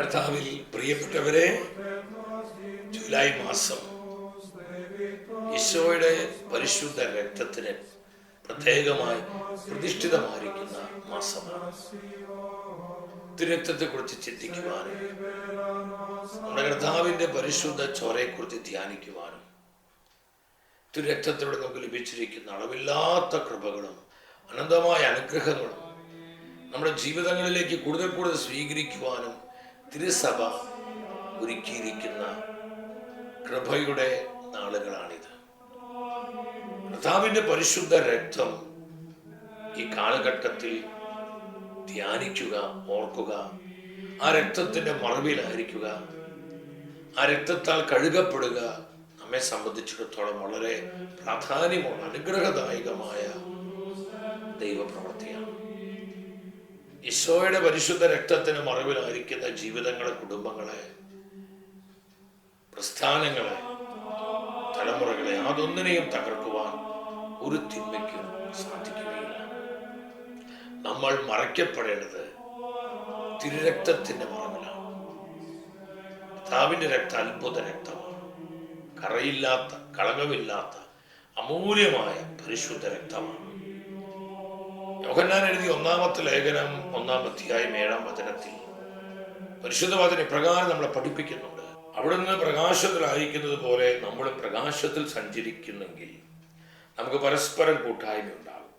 കർത്താവിൽ പ്രിയപ്പെട്ടവരെ ജൂലൈ മാസം ഈശോയുടെ പരിശുദ്ധ രക്തത്തിന് പ്രത്യേകമായി പ്രതിഷ്ഠിതമായിരിക്കുന്ന മാസമാണ്. തിരുത്തത്തെ കുറിച്ച് ചിന്തിക്കുവാനും നമ്മുടെ കർത്താവിന്റെ പരിശുദ്ധ ചോരയെക്കുറിച്ച് ധ്യാനിക്കുവാനും രക്തത്തിലൂടെ നമുക്ക് ലഭിച്ചിരിക്കുന്ന അളവില്ലാത്ത കൃപകളും അനന്തമായ അനുഗ്രഹങ്ങളും നമ്മുടെ ജീവിതങ്ങളിലേക്ക് കൂടുതൽ കൂടുതൽ സ്വീകരിക്കുവാനും തിരുസഭ ഒരുക്കിയിരിക്കുന്ന കൃപയുടെ നാളുകളാണിത്. കർത്താവിന്റെ പരിശുദ്ധ രക്തം ഈ കാലഘട്ടത്തിൽ ധ്യാനിക്കുക ഓർക്കുക ആ രക്തത്തിന്റെ മറവിലായിരിക്കുക ആ രക്തത്താൽ കഴുകപ്പെടുക നമ്മെ സംബന്ധിച്ചിടത്തോളം വളരെ പ്രാധാന്യമുള്ള അനുഗ്രഹദായകമായ ദൈവപ്രവൃത്തിയാണ്. ഈശോയുടെ പരിശുദ്ധ രക്തത്തിന് മറവിലായിരിക്കുന്ന ജീവിതങ്ങളെ കുടുംബങ്ങളെ പ്രസ്ഥാനങ്ങളെ തലമുറകളെ അതൊന്നിനെയും തകർക്കുവാൻ ഒരു തിന്മയ്ക്കും സാധിക്കുകയില്ല. നമ്മൾ മറയ്ക്കപ്പെടേണ്ടത് തിരുരക്തത്തിന്റെ മറവിലാണ്. കർത്താവിന്റെ രക്തം അത്ഭുത രക്തമാണ്. കറയില്ലാത്ത കളകമില്ലാത്ത അമൂല്യമായ പരിശുദ്ധ രക്തമാണ്. യോഹന്നാൻ എഴുതിയ ഒന്നാമത്തെ ലേഖനം ഒന്നാം അധ്യായം ഏഴാം വചനത്തിൽ പരിശുദ്ധവാദന പ്രകാരം നമ്മളെ പഠിപ്പിക്കുന്നുണ്ട്. അവിടുന്ന് പ്രകാശത്തിലായിരിക്കുന്നത് പോലെ നമ്മൾ പ്രകാശത്തിൽ സഞ്ചരിക്കുന്നെങ്കിൽ നമുക്ക് പരസ്പരം കൂട്ടായ്മ ഉണ്ടാകും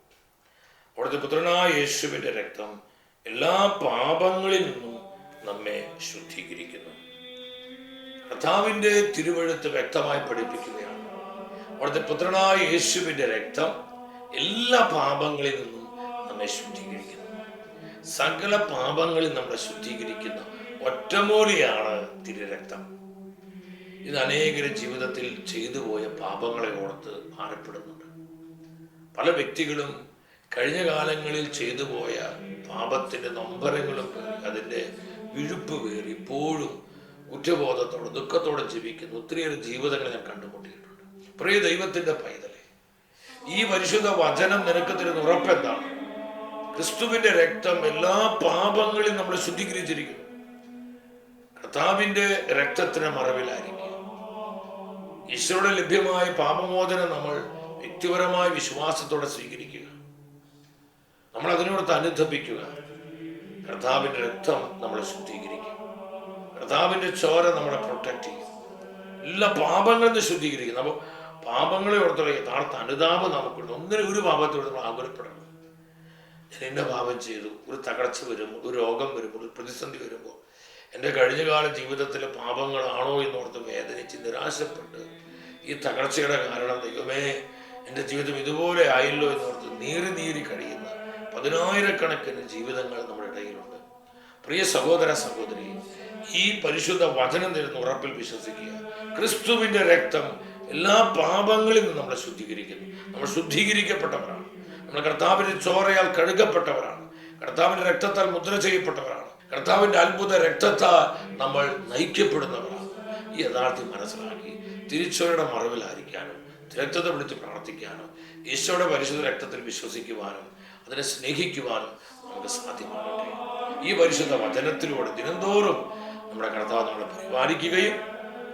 അവിടുത്തെ പുത്രനായ യേശുവിന്റെ രക്തം എല്ലാ പാപങ്ങളിൽ നിന്നും നമ്മെ ശുദ്ധീകരിക്കുന്നു. കർത്താവിന്റെ തിരുവഴുത്ത് വ്യക്തമായി പഠിപ്പിക്കുകയാണ്. അവിടുത്തെ പുത്രനായ യേശുവിന്റെ രക്തം എല്ലാ പാപങ്ങളിൽ നിന്നും നമ്മെ ശുദ്ധീകരിക്കുന്നു. സകല പാപങ്ങളിൽ നമ്മളെ ശുദ്ധീകരിക്കുന്ന. ഒറ്റമൂലിയാണ് തിരുരക്തം. ഇത് അനേകര ജീവിതത്തിൽ ചെയ്തു പോയ പാപങ്ങളെ ഓർത്ത് ഭാരപ്പെടുന്നുണ്ട്. പല വ്യക്തികളും കഴിഞ്ഞ കാലങ്ങളിൽ ചെയ്തു പോയ പാപത്തിന്റെ നൊമ്പരങ്ങളും അതിന്റെ വിഴുപ്പ് കയറി ഇപ്പോഴും കുറ്റബോധത്തോടെ ദുഃഖത്തോടെ ജീവിക്കുന്ന. ഒത്തിരിയേറെ ജീവിതങ്ങൾ ഞാൻ കണ്ടുമുട്ടിയിട്ടുണ്ട്. പ്രിയ ദൈവത്തിന്റെ പൈതലെ ഈ പരിശുദ്ധ വചനം നിനക്ക് തരുന്ന ഉറപ്പെന്താണ് ക്രിസ്തുവിന്റെ രക്തം എല്ലാ പാപങ്ങളിലും നമ്മൾ ശുദ്ധീകരിച്ചിരിക്കുന്നു. കർത്താവിന്റെ രക്തത്തിന് മറവിലായിരിക്കും ഈശ്വരുടെ ലഭ്യമായ പാപമോചനം നമ്മൾ വ്യക്തിപരമായ വിശ്വാസത്തോടെ സ്വീകരിക്കുക. നമ്മൾ അതിനോട് അനുദപിക്കുക കർത്താവിന്റെ രക്തം നമ്മളെ ശുദ്ധീകരിക്കും. കർത്താവിന്റെ ചോര നമ്മളെ പ്രൊട്ടക്ട് ചെയ്യും. എല്ലാ പാപങ്ങളിൽ നിന്ന് ശുദ്ധീകരിക്കും. അപ്പോൾ പാപങ്ങളെ ഓർത്തുള്ള യഥാർത്ഥ അനുതാപം നമുക്കുണ്ട്. ഒന്നിനും ഒരു പാപത്തോട് നമ്മൾ ആകുലപ്പെടണം എന്നെ പാപം ചെയ്തു. ഒരു തകർച്ച വരുമ്പോൾ ഒരു രോഗം വരുമ്പോൾ ഒരു പ്രതിസന്ധി വരുമ്പോൾ എന്റെ കഴിഞ്ഞകാല ജീവിതത്തിലെ പാപങ്ങളാണോ എന്നോർത്ത് വേദനിച്ച് നിരാശപ്പെട്ട് ഈ തകർച്ചയുടെ കാരണം ദൈവമേ എന്റെ ജീവിതം ഇതുപോലെ ആയല്ലോ എന്നോർത്ത് നീറി നീറി കഴിയുന്ന പതിനായിരക്കണക്കിന് ജീവിതങ്ങൾ നമ്മുടെ ഇടയിലുണ്ട്. പ്രിയ സഹോദര സഹോദരി ഈ പരിശുദ്ധ വചനം തരുന്ന ഉറപ്പിൽ വിശ്വസിക്കുക. ക്രിസ്തുവിന്റെ രക്തം എല്ലാ പാപങ്ങളിൽ നിന്നും നമ്മളെ ശുദ്ധീകരിക്കുന്നു. നമ്മൾ ശുദ്ധീകരിക്കപ്പെട്ടവരാണ്. നമ്മൾ കർത്താവിന്റെ ചോരയാൽ കഴുകപ്പെട്ടവരാണ്. കർത്താവിന്റെ രക്തത്താൽ മുദ്ര ചെയ്യപ്പെട്ടവരാണ്. കർത്താവിന്റെ അത്ഭുത രക്തത്താൽ നമ്മൾ നയിക്കപ്പെടുന്നവരാണ്. ഈ യഥാർത്ഥം മനസ്സിലാക്കി തിരിച്ചോയുടെ മറവിലായിരിക്കാനും രക്തത്തെ വിളിച്ച് പ്രാർത്ഥിക്കാനും ഈശോയുടെ പരിശുദ്ധ രക്തത്തിൽ വിശ്വസിക്കുവാനും അതിനെ സ്നേഹിക്കുവാനും നമുക്ക് സാധ്യമാകട്ടെ. ഈ പരിശുദ്ധ വചനത്തിലൂടെ ദിനംതോറും നമ്മുടെ കർത്താവ് നമ്മളെ പരിപാലിക്കുകയും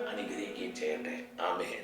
അനുഗ്രഹിക്കുകയും ചെയ്യട്ടെ. ആമേൻ.